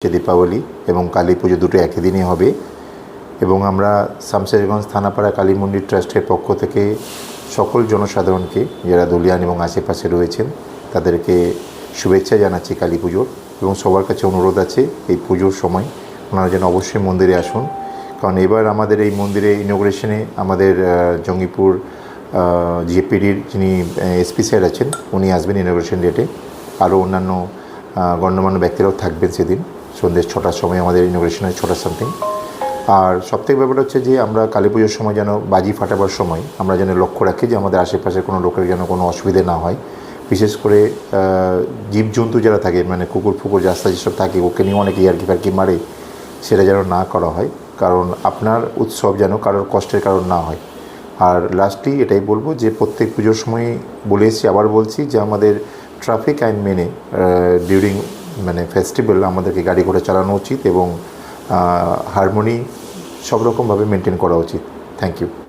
হচ্ছে দীপাবলি এবং কালী পুজো দুটো একই দিনই হবে এবং আমরা শামশেরগঞ্জ থানাপাড়া কালী মন্দির ট্রাস্টের পক্ষ থেকে সকল জনসাধারণকে, যারা দলিয়ান এবং আশেপাশে রয়েছেন, তাদেরকে শুভেচ্ছা জানাচ্ছি কালী পুজোর এবং সবার কাছে অনুরোধ আছে এই পুজোর সময় ওনারা যেন অবশ্যই মন্দিরে আসুন। কারণ এবার আমাদের এই মন্দিরে ইনোগ্রেশনে আমাদের জঙ্গিপুর জিএপিডির যিনি এসপি স্যার আছেন, উনি আসবেন ইনোগ্রেশন ডেটে আরও অন্যান্য গণ্যমান্য ব্যক্তিরাও থাকবেন সেদিন। সন্ধ্যে ছটার সময় আমাদের ইনোগ্রেশনের ছটা সামথিং আর সবথেকে ব্যাপারটা হচ্ছে যে আমরা কালী পুজোর সময় যেন বাজি ফাটাবার সময় আমরা যেন লক্ষ্য রাখি যে আমাদের আশেপাশে কোনো লোকের যেন কোনো অসুবিধে না হয়। বিশেষ করে জীবজন্তু যারা থাকে মানে কুকুর, ফুকুর, রাস্তা যেসব থাকে, ওকে নিয়ে অনেকে ইয়ার্কি ফার্কি মারে, সেটা যেন না করা হয়। কারণ আপনার উৎসব যেন কারোর কষ্টের কারণ না হয়। আর লাস্টলি এটাই বলব যে প্রত্যেক পুজোর সময় বলে এসেছি, আবার বলছি যে আমাদের ট্রাফিক আইন মেনে ডিউরিং মানে ফেস্টিভ্যাল আমাদেরকে গাড়ি ঘোড়া চালানো উচিত এবং হারমোনি সব রকমভাবে মেনটেন করা উচিত। Thank you